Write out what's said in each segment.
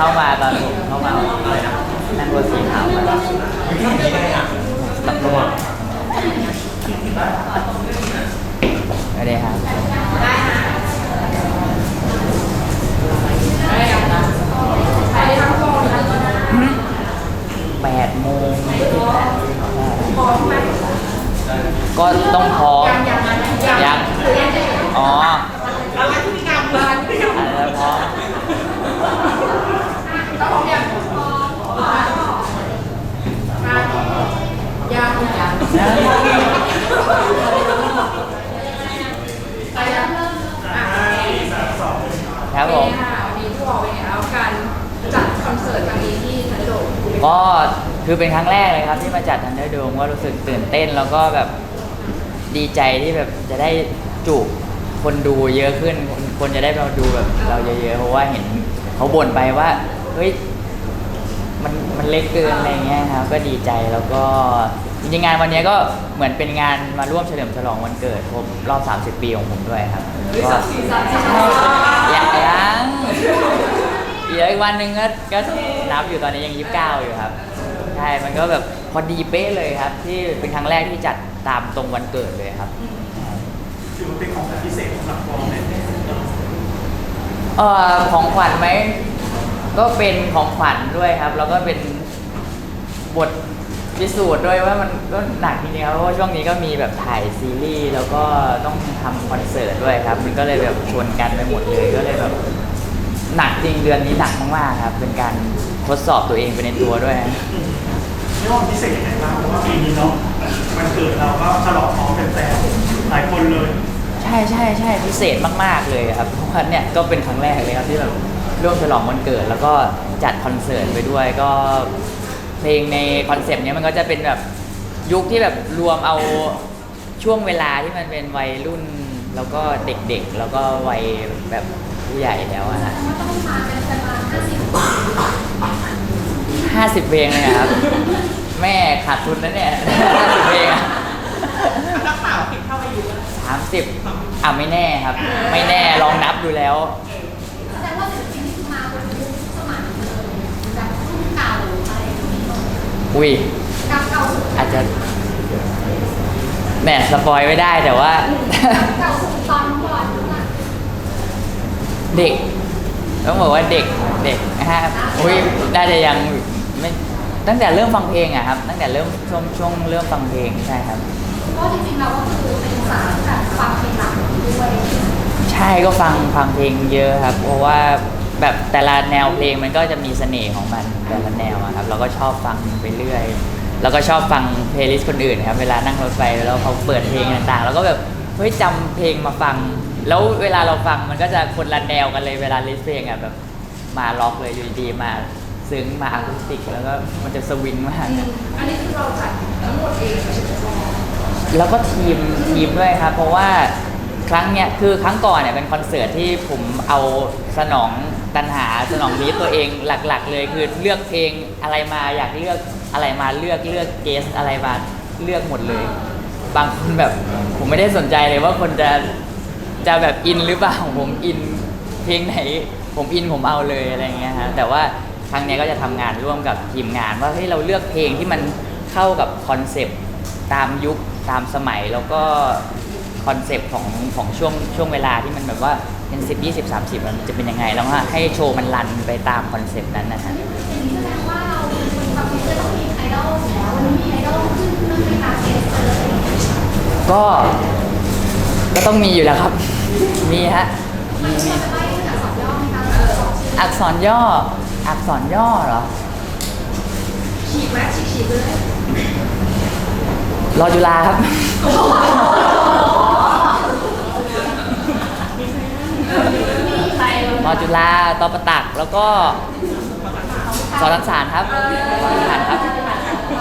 เข้ามาตอนผมเข้ามานั่งรถสีขาวมาตับตัวไม่ได้ครับแปดโมงก็ต้องพร้อมยังอ๋ออะไรพร้อมครับผม ค่ะวันนี้ผู้บอกเป็นไงแล้วกันจัดคอนเสิร์ตครั้งนี้ที่ทันโด ก็คือเป็นครั้งแรกเลยครับที่มาจัดทันเดอร์โดมก็รู้สึกตื่นเต้นแล้วก็แบบดีใจที่แบบจะได้จูบคนดูเยอะขึ้น คนคนจะได้มาดูแบบเราเยอะๆเพราะว่าเห็นเขาบ่นไปว่าเฮ้ยมันมันเล็กเกินอะไรเงี้ยครับก็ดีใจแล้วก็จริงๆงานวันนี้ก็เหมือนเป็นงานมาร่วมเฉลิมฉลองวันเกิดครบรอบ 30 ปีของผมด้วยครับก็ยังยังเดี๋ยวอีกวันหนึ่งก็ก็ นับอยู่ตอนนี้ยัง29อยู่ครับใช่มันก็แบบพอดีเป๊ะเลยครับ ที่เป็นครั้งแรกที่จัดตามตรงวันเกิดเลยครับถือว่าเป็นของขวัญพิเศษสำหรับปอไหมเอ่อของขวัญไหมก็เป็นของขวัญด้วยครับ แล้วก็เป็นบทพิสูจน์ด้วยว่ามันก็หนักจริงๆครับเพราะว่าช่วงนี้ก็มีแบบถ่ายซีรีส์แล้วก็ต้องทำคอนเสิร์ตด้วยครับ มันก็เลยแบบชวนกันไปหมดเลยก็เลยแบบ หนักจริงเดือนนี้หนักมากๆครับ เป็นการทดสอบตัวเองไปในตัวด้วยเรียกว่าพิเศษยังไงบ้างเพราะว่าปีนี้เนาะมันเกิดเราก็ฉลองพร้อมแฟนๆหลายคนเลย ใช่ใช่ใช่พิเศษมากๆเลยครับเพราะว่าเนี่ยก็เป็นครั้งแรกเลยครับที่แบบร่วมฉลองวันเกิด แล้วก็จัดคอนเสิร์ตไปด้วยก็เพลงในคอนเซปต์เนี้ยมันก็จะเป็นแบบยุคที่แบบรวมเอาช่วงเวลาที่มันเป็นวัยรุ่น แล้วก็เด็กๆ แล้วก็วัยแบบผู้ใหญ่แล้วอะฮะห้าสิบเพลงเลยอะครับ แม่ขาดทุนนะเนี่ยห้าสิบเพลงอะนักข่าวผิดเท่าอายุสามสิบอะไม่แน่ครับ ไม่แน่ลองนับดูแล้ว แสดงว่าศิลปินที่มาบนยุคสมัยเลยแบบรุ่นเก่าอะไรอย่างนี้อุ้ยเก่าเก่าสุดอาจจะแหมสปอยไม่ได้แต่ว่าเก่าสุดตอนก่อนทุกอะเด็ก ต้องบอกว่าเด็กเด็กนะฮะอุ้ยน่าจะยังไม่ตั้งแต่เริ่มฟังเพลงอะครับ ตั้งแต่เริ่มช่วงช่วงเริ่มฟังเพลงใช่ครับ เพราะจริงๆเราก็คือเป็นสายแบบฟังเพลงหลักด้วยใช่ก็ฟังฟังเพลงเยอะครับ เพราะว่าแบบแต่ละแนวเพลงมันก็จะมีเสน่ห์ของมันแต่ละแนวอะครับ เราก็ชอบฟังไปเรื่อย แล้วก็ชอบฟังเพลย์ลิสต์คนอื่นครับเวลานั่งรถไฟแล้วเขาเปิดเพลงต่างๆ แล้วก็แบบเฮ้ยจำเพลงมาฟัง แล้วเวลาเราฟังมันก็จะคนละแนวกันเลยเวลาลิสต์เพลงอะแบบมาล็อกเลยอยู่ดีๆมาซึ้งมาอะคูสติกแล้วก็มันจะสวิงมาก อันนี้คือเราจัดทั้งหมดเองเลยใช่ไหมแล้วก็ทีมทีมด้วยครับเพราะว่าครั้งเนี้ยคือครั้งก่อนเนี่ยเป็นคอนเสิร์ตที่ผมเอาสนองตันหาสนองนี้ตัวเองหลัก ๆ เลยคือเลือกเพลงอะไรมาอยากเลือก อะไรมาเลือกเลือกเกสอะไรมาเลือกหมดเลย บางคนแบบผมไม่ได้สนใจเลยว่าคนจะจะแบบอินหรือเปล่าผมอินเพลงไหน ผมอินผมเอาเลยอะไรเงี้ยฮะแต่ว่าครั้งนี้ก็จะทำงานร่วมกับทีมงาน ว่าเฮ้ยเราเลือกเพลงที่มันเข้ากับคอนเซปต์ตามยุคตามสมัยแล้วก็คอนเซปต์ของของช่วงช่วงเวลาที่มันแบบว่าเป็น10 20 30มันจะเป็นยังไง แล้วก็ให้โชว์มันรันไปตามคอนเซปต์นั้นนะฮะ ดอลแล้ววันนี้มีไอดอลขึ้นเรื่องไปตามเกสเลยก็ ก็ต้องมีอยู่แล้วครับ มีฮะมีมีจะได้จากสองย่อไหมคะสองชื่ออักษรย่อ อักษรย่อเหรอ ฉีกไหมฉีกฉีกเลย รอจุฬาครับ มีใครรอจุฬาตอประตัก แล้วก็สอนรังสารครับสอนรังสารครับ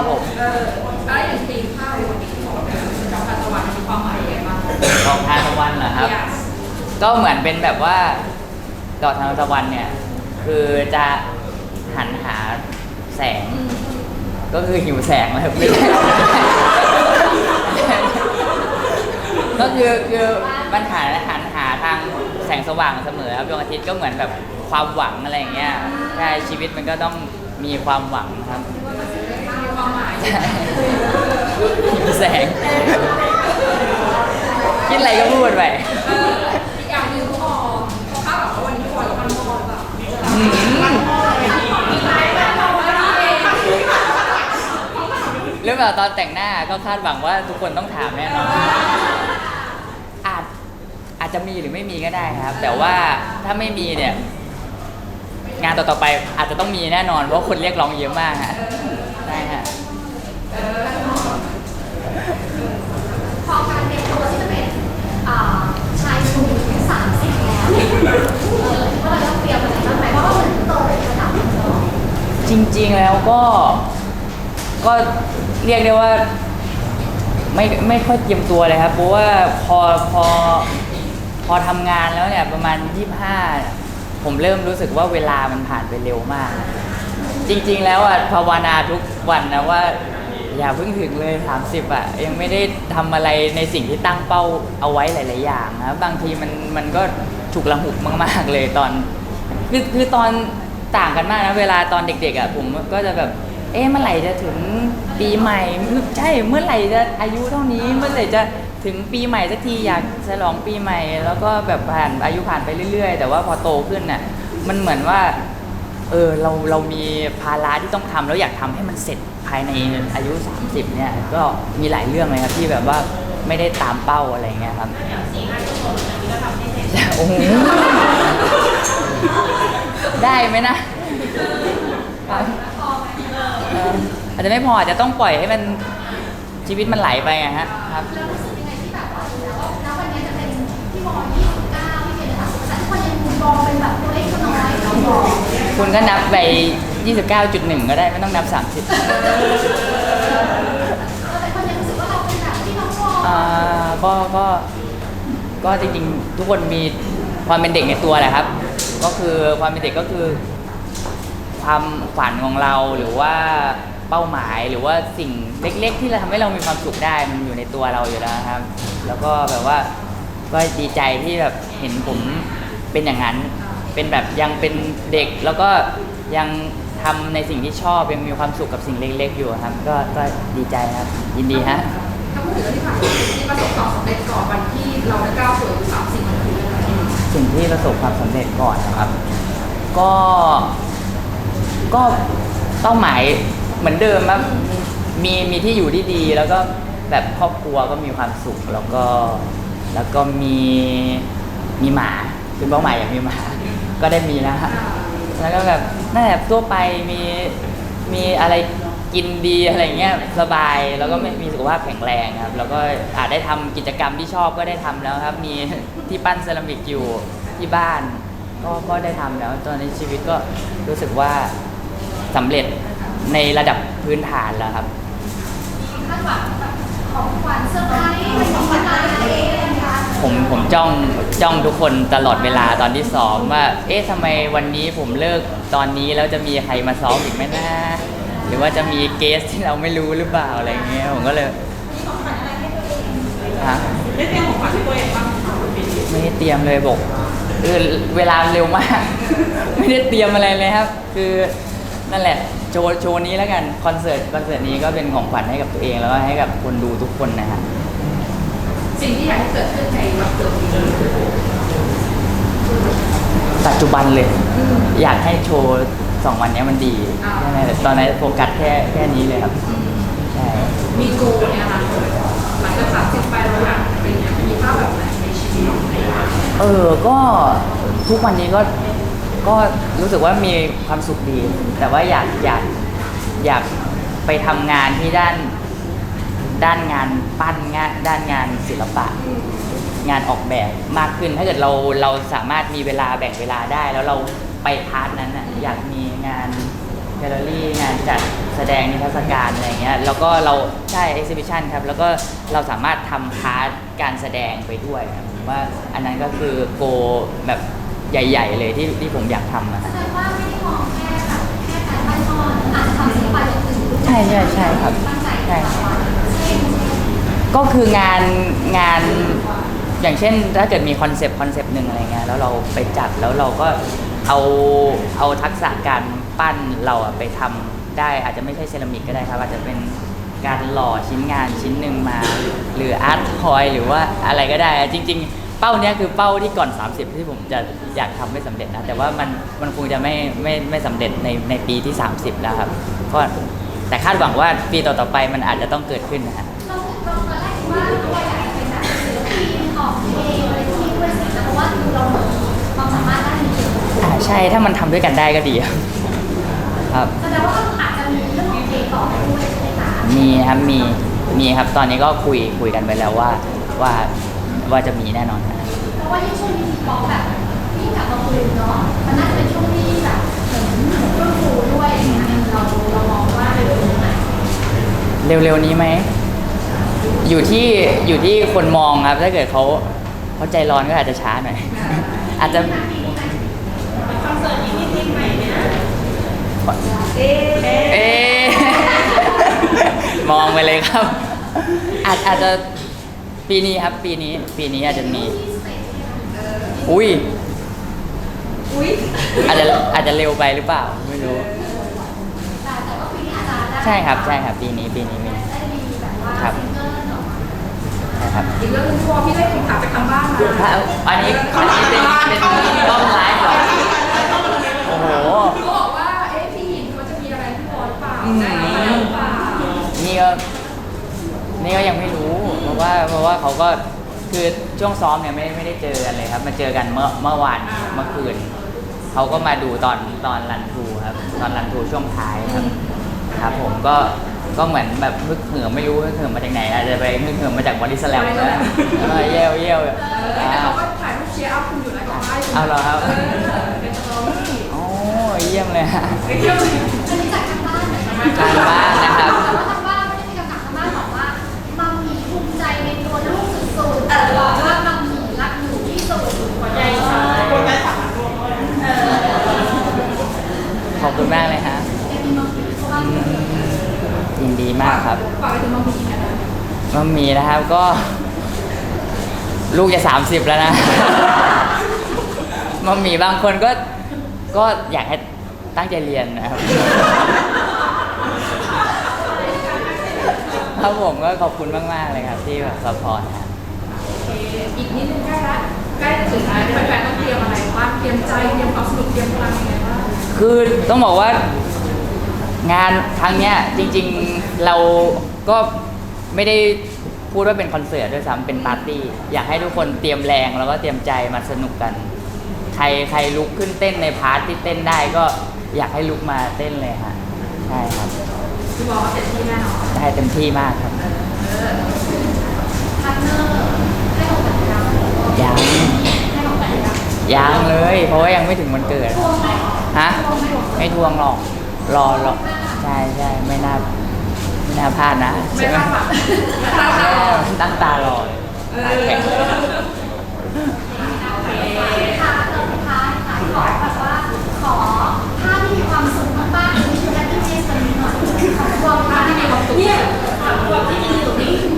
ครับผมเออแล้วอย่างตีมข้าววันนี้ของน้องพันตะวันมีความหมายยังไงบ้างดอกทานตะวันเหรอครับ Yes ก็เหมือนเป็นแบบว่า ดอกทานตะวันเนี่ย คือจะหันหาแสง ก็คือหิวแสงนะครับไม่ใช่ก็คือคือมันหาหันหาทางแสงสว่างเสมอครับดวงอาทิตย์ก็เหมือนแบบคความหวังอะไรอย่างเงี้ยใช่ชีวิตมันก็ต้องมีความหวังครับมี ความหมายใช่มีแสง คิดอะไรก็พูดไปเอออีกอย่างหนึ่งพอพอข้าวแบบว่าวันนี้พอแล้วมันมองแบบอืมเรื่องแบบตอนแต่งหน้าก็คาดหวังว่าทุกคนต้องถามแน่นอนอาจอาจจะมีหรือไม่มีก็ได้ครับ แต่ว่าถ้าไม่มีเนี่ย งานต่อๆไปอาจจะต้องมีแน่นอนเพราะคนเรียกร้องเยอะมากฮะ ใช่ฮะพอการเตรียมตัวที่จะเป็นอ่าชายหนุ่มสามสิบแล้วเออว่าเราต้องเตรียมอะไรบ้างไหมเพราะว่ามันโตในระดับหนึ่งแล้วจริงๆแล้วก็ ก็เรียกได้ว่าไม่ไม่ค่อยเตรียมตัวเลยครับ เพราะว่าพอพอพอทำงานแล้วเนี่ยประมาณ 25 ผมเริ่มรู้สึกว่าเวลามันผ่านไปเร็วมาก จริงๆแล้วอะภาวนาทุก วันนะว่า อย่าเพิ่งถึงเลย 30อะยังไม่ได้ทำอะไรในสิ่งที่ตั้งเป้าเอาไว้หลาย ๆ อย่างนะบางทีมันมันก็ฉุกละหุกมาก ๆ เลยตอนคือคือตอนต่างกันมากนะเวลาตอนเด็ก ๆอะผมก็จะแบบ เอ๊ะเมื่อไหร่จะถึงปีใหม่ใช่เมื่อไหร่จะอายุเท่านี้เมื่อไหร่จะถึงปีใหม่สักทีอยากฉลองปีใหม่ แล้วก็แบบผ่านอายุผ่านไปเรื่อย ๆ แต่ว่าพอโตขึ้นน่ะมันเหมือนว่า เออเราเรามีภาระที่ต้องทำแล้วอยากทำให้มันเสร็จภายในอายุ 30 เนี่ย ก็มีหลายเรื่องเลยครับที่แบบว่าไม่ได้ตามเป้าอะไรเงี้ยครับโอ้โหได้ไหมนะเอออาจจะไม่พออาจจะต้องปล่อยให้มันชีวิตมันไหลไปอะฮะครับแล้วรู้สึกยังไงที่แบบว่าถึงแม้ว่าณวันนี้จะเป็นพี่บอย29พี่เจนนะคะแต่ทุกคนยังมองเป็นแบบตัวเล็กตัวน้อยเราบอก คุณก็นับไป 29.1 ก็ได้ไม่ต้องนับ30แต่คนยังรู้สึกว่าเราเป็นแบบที่น้องบอกอ่าก็ก็ก็จริงๆทุกคนมีความเป็นเด็กในตัวแหละครับ ก็คือความเป็นเด็กก็คือ ความฝันของเราหรือว่าเป้าหมายหรือว่าสิ่งเล็ก ๆ ที่เราทำให้เรามีความสุขได้มันอยู่ในตัวเราอยู่แล้วครับ แล้วก็แบบว่าก็ดีใจที่แบบเห็นผมเป็นอย่างนั้น เป็นแบบยังเป็นเด็กแล้วก็ยังทำในสิ่งที่ชอบยังมีความสุขกับสิ่งเล็ก ๆ อยู่ครับ ก็ก็ดีใจครับ ยินดีฮะ ถ้าพูดถึงเรื่องที่ผ่านมาที่ประสบความสำเร็จก่อนวันที่เราได้ก้าวสู่อายุสามสิบมันคืออะไรสิ่งที่ประสบความสำเร็จก่อนนะครับ ก็ ก็เป้าหมายเหมือนเดิมครับ มีมีที่อยู่ที่ดี แล้วก็แบบครอบครัวก็มีความสุข แล้วก็ แล้วก็มีมีหมาคือเป้าหมายอยากมีหมา ก็ได้มีแล้วฮะแล้วก็แบบนั่นแหละทั่วไปมีมีอะไรกินดีอะไรเงี้ยสบายแล้วก็ไม่มีสุขภาพแข็งแรงครับ แล้วก็อาจได้ทำกิจกรรมที่ชอบก็ได้ทำแล้วครับ มีที่ปั้นเซรามิกอยู่ที่บ้าน ก็ก็ได้ทำแล้ว ตอนนี้ชีวิตก็รู้สึกว่าสำเร็จในระดับพื้นฐานแล้วครับคาดหวังแบบของขวัญเซอร์ไผมผมจ้องจ้องทุกคนตลอดเวลาตอนที่ซ้อมว่า เอ๊ะทำไมวันนี้ผมเลิกตอนนี้แล้วจะมีใครมาซ้อมอีกไหมนะหรือว่าจะมีเกสที่เราไม่รู้หรือเปล่าอะไรเงี้ยผมก็เลยฮะได้เตรียมของขวัญให้ตัวเองบ้างไม่ได้เตรียมเลยบอกเออเวลาเร็วมาก ไม่ได้เตรียมอะไรเลยครับ คือนั่นแหละโชว์โชว์นี้แล้วกันคอนเสิร์ตคอนเสิร์ตนี้ก็เป็นของขวัญให้กับตัวเองแล้วก็ให้กับคนดูทุกคนนะฮะสิ่งที่อยากให้เกิดขึ้นในวันเกิดปีนี้ ปัจจุบันเลย อยากให้โชว์สองวันเนี้ยมันดีใช่ไหมแต่ตอนนั้นโฟกัสแค่แค่นี้เลยครับใช่มีโกเนี่ยนะคะหลังจากสามสิบไปเราอยากเป็นอย่างมีภาพแบบไหนในชีวิตเออก็ทุกวันนี้ก็ก็รู้สึกว่ามีความสุขดี แต่ว่าอยากอยากอยากไปทำงานที่ด้านด้านงานปั้นงานด้านงานศิลปะ งานออกแบบมากขึ้น ถ้าเกิดเราเราสามารถมีเวลาแบ่งเวลาได้ แล้วเราไปพาร์ทนั้นน่ะอยากมีงานแกลเลอรี่งานจัดแสดงนิทรรศการอะไรเงี้ยแล้วก็เราใช่ exhibition ครับ แล้วก็เราสามารถทำพาร์ทการแสดงไปด้วยครับผมว่าอันนั้นก็คือโกแบบใหญ่ ๆ เลยที่ที่ผมอยากทำนะแสดงว่าไม่ได้มองแค่แบบแค่การปั้นทอนอาจจะทำศิลปะอย่างอื่นด้วยใช่ใช่ใช่ครับตั้งใจใช่แบบว่าเช่นก็คืองานงาน อย่างเช่นถ้าเกิดมีคอนเซปต์คอนเซปต์หนึ่งอะไรเงี้ยแล้วเราไปจัดแล้วเราก็เอาเอาทักษะการปั้นเราอะไปทำได้อาจจะไม่ใช่เซรามิกก็ได้ครับ อาจจะเป็นการหล่อชิ้นงานชิ้นหนึ่งมา หรืออาร์ตทอยหรือว่าอะไรก็ได้จริง ๆ เป้าเนี้ยคือเป้าที่ก่อน 30 ที่ผมจะอยากทำไม่สำเร็จนะ แต่ว่ามันมันคงจะไม่ไม่ไม่สำเร็จในในปีที่ 30 แล้วครับก็แต่คาดหวังว่าปีต่อๆไปมันอาจจะต้องเกิดขึ้นนะฮะ ใช่ถ้ามันทำด้วยกันได้ก็ดีครับครับ แสดงว่าอาจจะมีเรื่องของเพลงต่อไปด้วยใช่ไหมคะมีครับมีมีครับตอนนี้ก็คุยคุยกันไปแล้วว่าว่าว่าจะมีแน่นอนครับเพราะว่ายิ่งช่วงนี้ทีป๊อปแบบยิ่งกลับมาฟูเนาะมันน่าจะเป็นช่วงที่แบบเหมือนเรื่องฟูด้วยอย่างเงี้ยเราเรามองว่าเร็วๆไหนเร็วๆนี้ไหมอยู่ที่อยู่ที่คนมองครับถ้าเกิดเขาเขาใจร้อนก็อาจจะช้าหน่อย อาจจะคอน เสิร์ตนี้มีเพลงใหม่ไหมนะเอ๊ะมองไปเลยครับ อาจอาจจะปีนี้ครับ ปีนี้ ปีนี้อาจจะมีที่สเตจเนี่ยอุ้ย อุ้ยอาจจะอาจจะเร็วไปหรือเปล่า ไม่รู้แต่แต่ว่าปีนี้อาจจะได้ใช่ครับ ใช่ครับ ปีนี้ ปีนี้มีได้มีแบบว่าครับซิงเกิลออกมาใช่ครับอีกเรื่องหนึงพอพี่ได้คำถามไปทำบ้านมาถ้าอันนี้อันนี้เป็นเป็นกล้องไลฟ์เหรอ โอ้โหเขาบอกว่า เอ๊ะพี่หญิงเขาจะมีอะไรพี่บอลหรือเปล่าได้มาแล้วหรือเปล่านี่ก็นี่ก็ยังไม่รู้เพราะว่าเพราะว่าเขาก็คือช่วงซ้อมเนี่ยไม่ไม่ได้เจอกันเลยครับ มาเจอกันเมื่อเมื่อวานเมื่อคืนเขาก็มาดูตอนตอนรันทรูครับ ตอนรันทรูช่วงท้ายครับครับผมก็ก็เหมือนแบบฮึกเหิมไม่รู้ฮึกเหิมมาจากไหนอาจจะไปฮึกเหิมมาจากบอดี้สแลมนะเออเยี่ยวเยี่ยวเออแต่เขาก็ถ่ายรูปเชียร์อัพคุณอยู่นะกับไอ้เอาเหรอครับ เออเป็นตอรี่โอ้ เยี่ยมเลยฮะไปเที่ยวเลยอันนี้จากทางบ้านนะคะทางบ้านนะครับแต่ว่าทางบ้านไม่ได้มีคำถามทางบ้านบอกว่ามัมมี่ภูมิใจในตัวลูกสุดๆแต่บอกว่ามัมมี่รักหนูที่สุดหัวใจสั่นหัวใจสั่นรวมด้วยเออขอบคุณมากเลยฮะยังมีมัมมี่เพราะว่ายินดีมากครับ ฝากไปถึงมัมมี่นะมัมมีนะครับก็ ลูกจะสามสิบแล้วนะ มัมมีบางคนก็ก็อยากให้ ตั้งใจเรียนนะครับ ครับผมก็ขอบคุณมาก ๆ เลยครับ ที่แบบซัพพอร์ตครับอีกนิดนึงใกล้ละใกล้จะถึงแล้วแฟนๆต้องเตรียมอะไรบ้างเตรียมใจเตรียมความสนุกเตรียมพลังยังไงบ้างคือต้องบอกว่างานครั้งเนี้ยจริง ๆเราก็ไม่ได้พูดว่าเป็นคอนเสิร์ตด้วยซ้ำเป็นปาร์ตี้ อยากให้ทุกคนเตรียมแรงแล้วก็เตรียมใจมาสนุกกัน ใครใครลุกขึ้นเต้นในพาร์ทที่เต้นได้ก็ อยากให้ลุกมาเต้นเลยฮะใช่ครับพี่บอกว่าเต็มที่แน่นอนได้เต็มที่มากครับพาร์ทเนอร์ให้ของกันยังยังให้ของกันยังยังเลย เพราะว่ายังไม่ถึงวันเกิดทวงไหมฮะทวงไหมไม่ทวงหรอกรอหรอกใช่ใช่ไม่น่าไม่น่าพลาดนะไม่ใช่ไหมคาดหวังไม่คาดหวังตั้งตารอเลยตาแข็งเ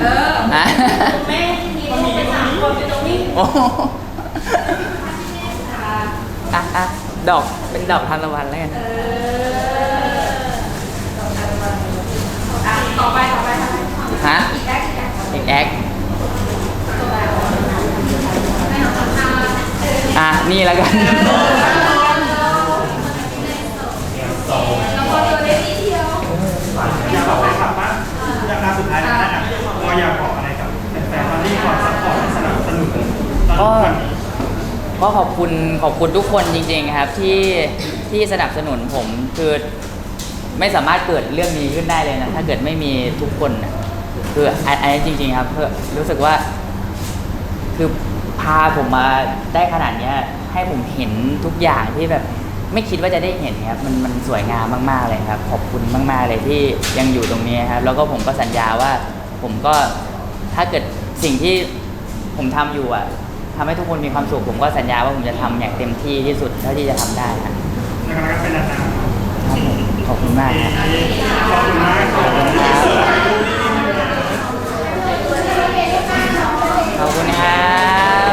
เอออะแม่ที่มีลูกเป็นสามคนอยู่ตรงนี้โอ้โหอะอะดอกเป็นดอกทานตะวันแล้วกันเอออะต่อไปต่อไปค่ะฮะอีกแอคอีกแอคอีกแอคในของทางการอะนี่แล้วกัน เราอยากบอกอะไรกับแฟนๆที่คอยซัพพอร์ตและสนับสนุนตอนวันนี้ ก็ขอบคุณขอบคุณทุกคนจริงๆครับที่ที่สนับสนุนผมคือไม่สามารถเกิดเรื่องนี้ขึ้นได้เลยนะถ้าเกิดไม่มีทุกคนนะคืออันอันนี้จริง ๆ ครับเพื่อรู้สึกว่า คือพาผมมาได้ขนาดเนี้ย ให้ผมเห็นทุกอย่างที่แบบ ไม่คิดว่าจะได้เห็นครับมันมันสวยงามมากๆเลยครับ ขอบคุณมาก ๆเลยที่ยังอยู่ตรงนี้ครับ แล้วก็ผมก็สัญญาว่า ผมก็ถ้าเกิดสิ่งที่ผมทำอยู่อะทำให้ทุกคนมีความสุขผมก็สัญญาว่าผมจะทำอย่างเต็มที่ที่สุดเท่าที่จะทำได้ครับแล้วก็เป็นนานครับผมขอบคุณมากครับๆขอบคุณมากขอบคุณที่เสิร์ฟขอบคุณครับขอบคุณมากเลยครับ